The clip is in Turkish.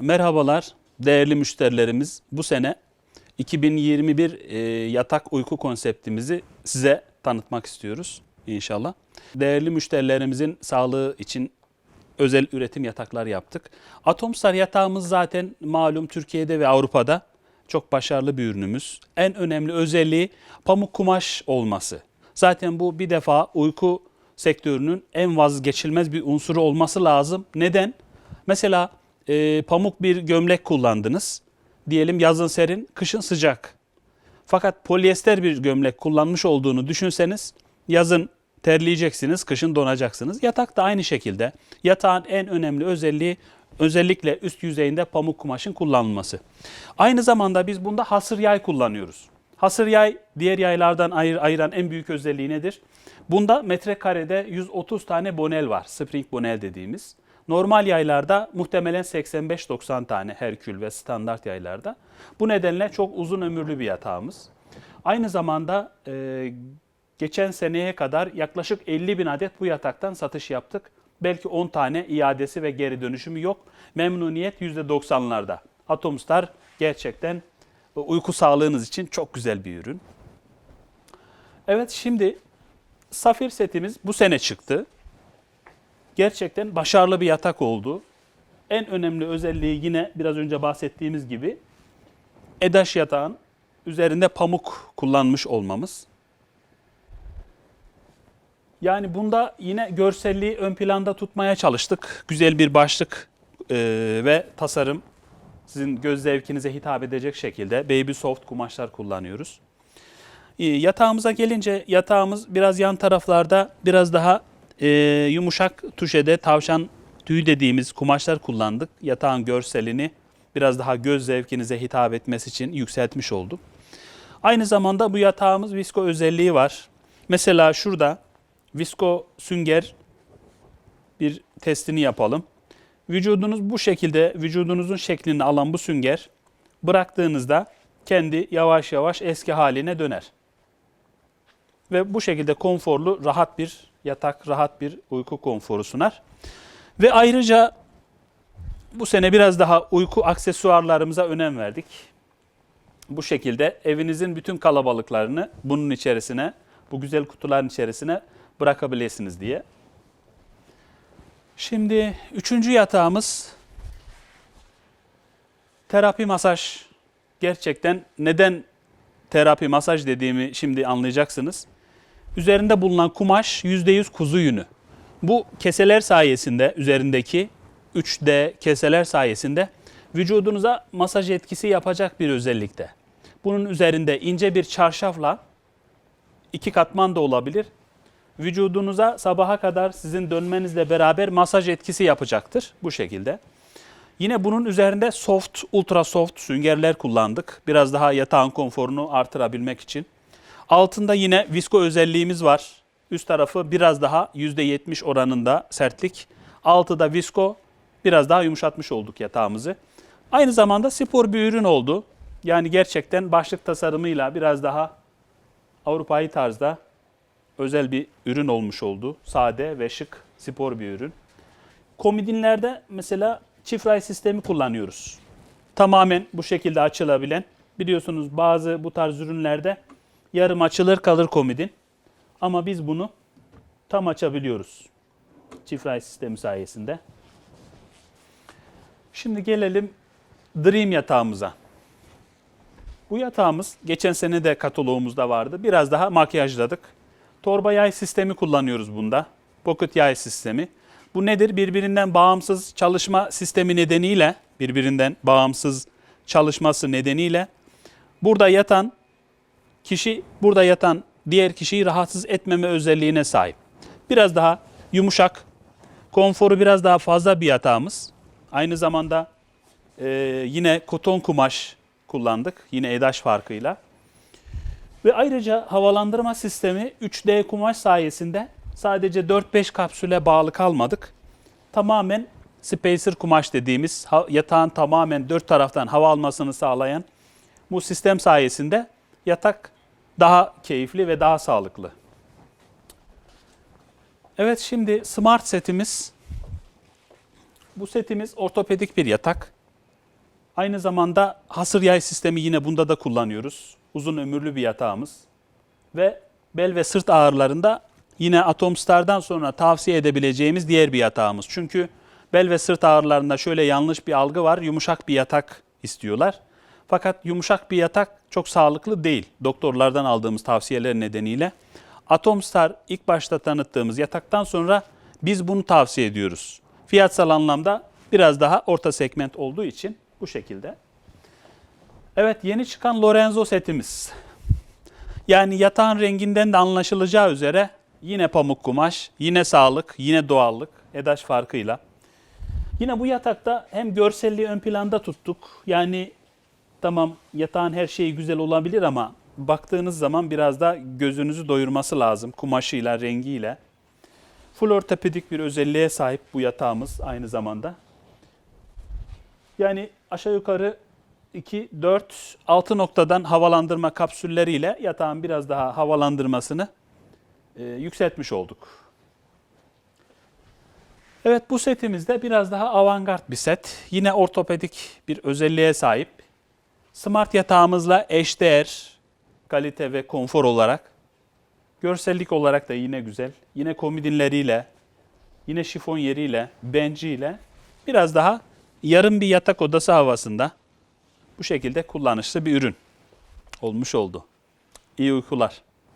Merhabalar değerli müşterilerimiz. Bu sene 2021 e, yatak uyku konseptimizi size tanıtmak istiyoruz inşallah. Değerli müşterilerimizin sağlığı için özel üretim yataklar yaptık. Atomstar yatağımız zaten malum Türkiye'de ve Avrupa'da çok başarılı bir ürünümüz. En önemli özelliği pamuk kumaş olması. Zaten bu bir defa uyku sektörünün en vazgeçilmez bir unsuru olması lazım. Neden? Mesela e, pamuk bir gömlek kullandınız. Diyelim yazın serin, kışın sıcak. Fakat polyester bir gömlek kullanmış olduğunu düşünseniz yazın terleyeceksiniz, kışın donacaksınız. Yatak da aynı şekilde. Yatağın en önemli özelliği özellikle üst yüzeyinde pamuk kumaşın kullanılması. Aynı zamanda biz bunda hasır yay kullanıyoruz. Hasır yay diğer yaylardan ayır, ayıran en büyük özelliği nedir? Bunda metrekarede 130 tane bonel var. Spring bonel dediğimiz. Normal yaylarda muhtemelen 85-90 tane Herkül ve standart yaylarda. Bu nedenle çok uzun ömürlü bir yatağımız. Aynı zamanda e, geçen seneye kadar yaklaşık 50 bin adet bu yataktan satış yaptık. Belki 10 tane iadesi ve geri dönüşümü yok. Memnuniyet %90'larda. Atomstar gerçekten uyku sağlığınız için çok güzel bir ürün. Evet şimdi Safir setimiz bu sene çıktı. Gerçekten başarılı bir yatak oldu. En önemli özelliği yine biraz önce bahsettiğimiz gibi EDAŞ yatağın üzerinde pamuk kullanmış olmamız. Yani bunda yine görselliği ön planda tutmaya çalıştık. Güzel bir başlık e, ve tasarım sizin göz zevkinize hitap edecek şekilde Baby Soft kumaşlar kullanıyoruz. E, yatağımıza gelince yatağımız biraz yan taraflarda biraz daha e, yumuşak tuşede tavşan tüyü dediğimiz kumaşlar kullandık. Yatağın görselini biraz daha göz zevkinize hitap etmesi için yükseltmiş olduk. Aynı zamanda bu yatağımız visko özelliği var. Mesela şurada visko sünger bir testini yapalım. Vücudunuz bu şekilde vücudunuzun şeklini alan bu sünger bıraktığınızda kendi yavaş yavaş eski haline döner. Ve bu şekilde konforlu, rahat bir yatak, rahat bir uyku konforu sunar. Ve ayrıca bu sene biraz daha uyku aksesuarlarımıza önem verdik. Bu şekilde evinizin bütün kalabalıklarını bunun içerisine, bu güzel kutuların içerisine bırakabilirsiniz diye. Şimdi üçüncü yatağımız terapi masaj. Gerçekten neden terapi masaj dediğimi şimdi anlayacaksınız. Üzerinde bulunan kumaş %100 kuzu yünü. Bu keseler sayesinde üzerindeki 3D keseler sayesinde vücudunuza masaj etkisi yapacak bir özellikte. Bunun üzerinde ince bir çarşafla iki katman da olabilir. Vücudunuza sabaha kadar sizin dönmenizle beraber masaj etkisi yapacaktır bu şekilde. Yine bunun üzerinde soft, ultra soft süngerler kullandık. Biraz daha yatağın konforunu artırabilmek için. Altında yine visko özelliğimiz var. Üst tarafı biraz daha %70 oranında sertlik. Altı da visko biraz daha yumuşatmış olduk yatağımızı. Aynı zamanda spor bir ürün oldu. Yani gerçekten başlık tasarımıyla biraz daha Avrupa'yı tarzda özel bir ürün olmuş oldu. Sade ve şık spor bir ürün. Komodinlerde mesela çift ray sistemi kullanıyoruz. Tamamen bu şekilde açılabilen. Biliyorsunuz bazı bu tarz ürünlerde yarım açılır kalır komodin. Ama biz bunu tam açabiliyoruz. Çift ray sistemi sayesinde. Şimdi gelelim Dream yatağımıza. Bu yatağımız geçen sene de kataloğumuzda vardı. Biraz daha makyajladık. Torba yay sistemi kullanıyoruz bunda. Pocket yay sistemi. Bu nedir? Birbirinden bağımsız çalışma sistemi nedeniyle, birbirinden bağımsız çalışması nedeniyle burada yatan kişi, burada yatan diğer kişiyi rahatsız etmeme özelliğine sahip. Biraz daha yumuşak, konforu biraz daha fazla bir yatağımız. Aynı zamanda e, yine koton kumaş kullandık. Yine EDAŞ farkıyla. Ve ayrıca havalandırma sistemi 3D kumaş sayesinde sadece 4-5 kapsüle bağlı kalmadık. Tamamen spacer kumaş dediğimiz yatağın tamamen dört taraftan hava almasını sağlayan bu sistem sayesinde yatak daha keyifli ve daha sağlıklı. Evet şimdi smart setimiz. Bu setimiz ortopedik bir yatak. Aynı zamanda hasır yay sistemi yine bunda da kullanıyoruz. Uzun ömürlü bir yatağımız. Ve bel ve sırt ağrılarında yine Atomstar'dan sonra tavsiye edebileceğimiz diğer bir yatağımız. Çünkü bel ve sırt ağrılarında şöyle yanlış bir algı var. Yumuşak bir yatak istiyorlar. Fakat yumuşak bir yatak çok sağlıklı değil. Doktorlardan aldığımız tavsiyeler nedeniyle. Atomstar ilk başta tanıttığımız yataktan sonra biz bunu tavsiye ediyoruz. Fiyatsal anlamda biraz daha orta segment olduğu için bu şekilde. Evet yeni çıkan Lorenzo setimiz. Yani yatağın renginden de anlaşılacağı üzere yine pamuk kumaş, yine sağlık, yine doğallık, EDAŞ farkıyla. Yine bu yatakta hem görselliği ön planda tuttuk. Yani tamam yatağın her şeyi güzel olabilir ama baktığınız zaman biraz da gözünüzü doyurması lazım kumaşıyla, rengiyle. Full ortopedik bir özelliğe sahip bu yatağımız aynı zamanda. Yani aşağı yukarı 2, 4, 6 noktadan havalandırma kapsülleriyle yatağın biraz daha havalandırmasını e, yükseltmiş olduk. Evet bu setimizde biraz daha avantgard bir set. Yine ortopedik bir özelliğe sahip. Smart yatağımızla eşdeğer kalite ve konfor olarak. Görsellik olarak da yine güzel. Yine komodinleriyle, yine şifon yeriyle, benciyle biraz daha yarım bir yatak odası havasında bu şekilde kullanışlı bir ürün olmuş oldu. İyi uykular.